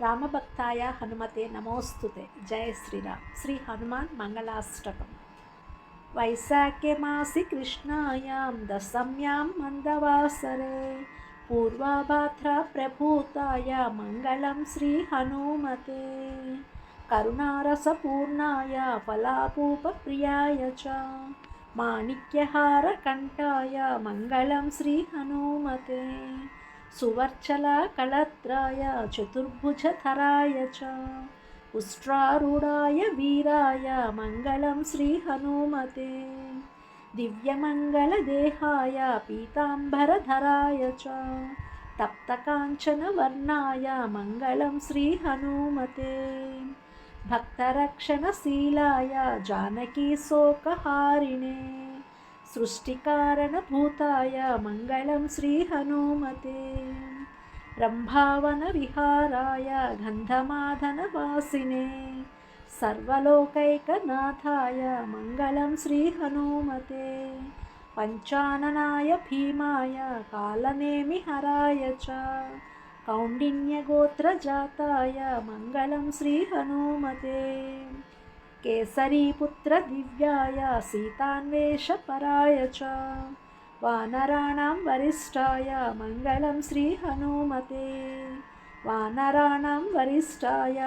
రామభక్తాయ హనుమతే నమోస్తుతే. జయ శ్రీరామ్. శ్రీ హనుమాన్ మంగళాష్టకం. వైశాఖ్య మాసి కృష్ణాయాం దశమ్యాం మందవాసరే. పూర్వభాద్ర ప్రభూతాయ మంగళం శ్రీ హనుమతే. కరుణారసపూర్ణాయ ఫలాపూపప్రియాయ చ. మాణిక్యహారకంఠాయ మంగళం శ్రీ హనుమతే. సువర్చలకళత్రాయ చతుర్భుజధరాయ చ ఉష్ట్రారుడాయ వీరాయ మంగళం శ్రీ హనుమతే దివ్యమంగళదేహాయ పీతాంబరధరాయ చ తప్తకాంచనవర్ణాయ మంగళం శ్రీ హనుమతే భక్తరక్షణశీలాయ జానకీశోకహారిణే సృష్టికారణభూతాయ మంగళం శ్రీ హనుమతే రంభావన విహారాయ గంధమాధనవాసినే. సర్వలోకైకనాథాయ మంగళం శ్రీ హనుమతే పంచాననాయ భీమాయ కాలనేమి హరాయ చ కౌండిన్యగోత్రజాతాయ మంగళం శ్రీ హనుమతే కేసరీపుత్రదివ్యాయ సీతాన్వేషపరాయ చ వానరాణాం వరిష్టాయ మంగళం శ్రీ హనుమతే వానరాణాం వరిష్టాయ